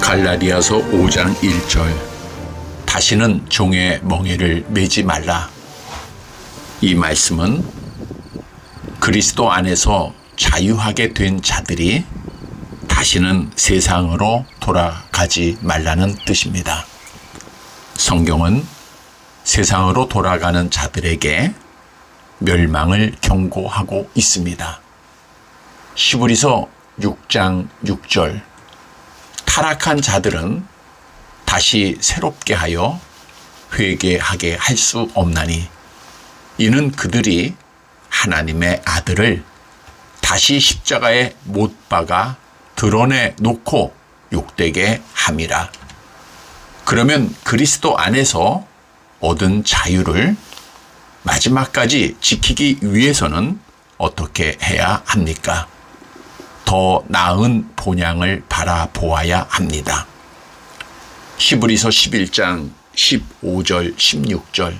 갈라디아서 5장 1절 다시는 종의 멍에를 매지 말라. 이 말씀은 그리스도 안에서 자유하게 된 자들이 다시는 세상으로 돌아가지 말라는 뜻입니다. 성경은 세상으로 돌아가는 자들에게 멸망을 경고하고 있습니다. 시브리서 6장 6절 타락한 자들은 다시 새롭게 하여 회개하게 할 수 없나니 이는 그들이 하나님의 아들을 다시 십자가에 못 박아 드러내 놓고 욕되게 함이라. 그러면 그리스도 안에서 얻은 자유를 마지막까지 지키기 위해서는 어떻게 해야 합니까? 더 나은 본향을 바라보아야 합니다. 히브리서 11장 15절 16절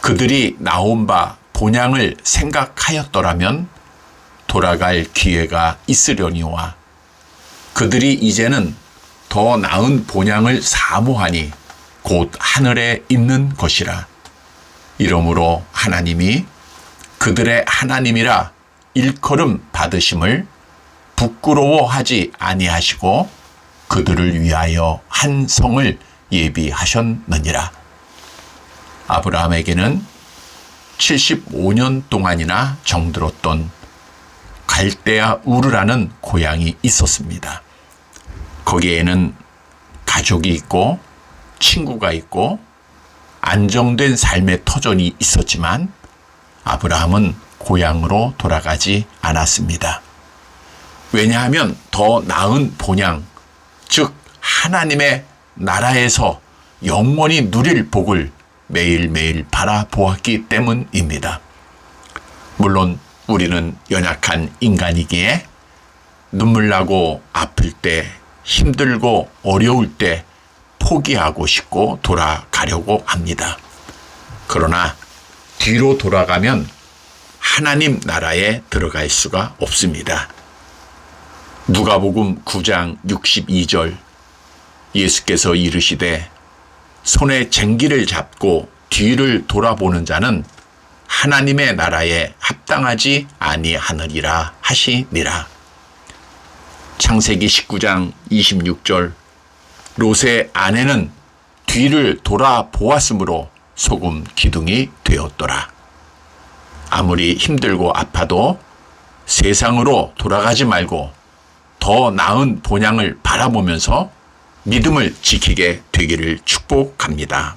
그들이 나온 바 본향을 생각하였더라면 돌아갈 기회가 있으려니와 그들이 이제는 더 나은 본향을 사모하니 곧 하늘에 있는 것이라 이러므로 하나님이 그들의 하나님이라 일컬음 받으심을 부끄러워하지 아니하시고 그들을 위하여 한 성을 예비하셨느니라. 아브라함에게는 75년 동안이나 정들었던 갈대아 우르라는 고향이 있었습니다. 거기에는 가족이 있고 친구가 있고 안정된 삶의 터전이 있었지만 아브라함은 고향으로 돌아가지 않았습니다. 왜냐하면 더 나은 본향, 즉 하나님의 나라에서 영원히 누릴 복을 매일매일 바라보았기 때문입니다. 물론 우리는 연약한 인간이기에 눈물 나고 아플 때, 힘들고 어려울 때 포기하고 싶고 돌아가려고 합니다. 그러나 뒤로 돌아가면 하나님 나라에 들어갈 수가 없습니다. 누가복음 9장 62절 예수께서 이르시되 손에 쟁기를 잡고 뒤를 돌아보는 자는 하나님의 나라에 합당하지 아니하느니라 하시니라. 창세기 19장 26절 롯의 아내는 뒤를 돌아보았으므로 소금 기둥이 되었더라. 아무리 힘들고 아파도 세상으로 돌아가지 말고 더 나은 본향을 바라보면서 믿음을 지키게 되기를 축복합니다.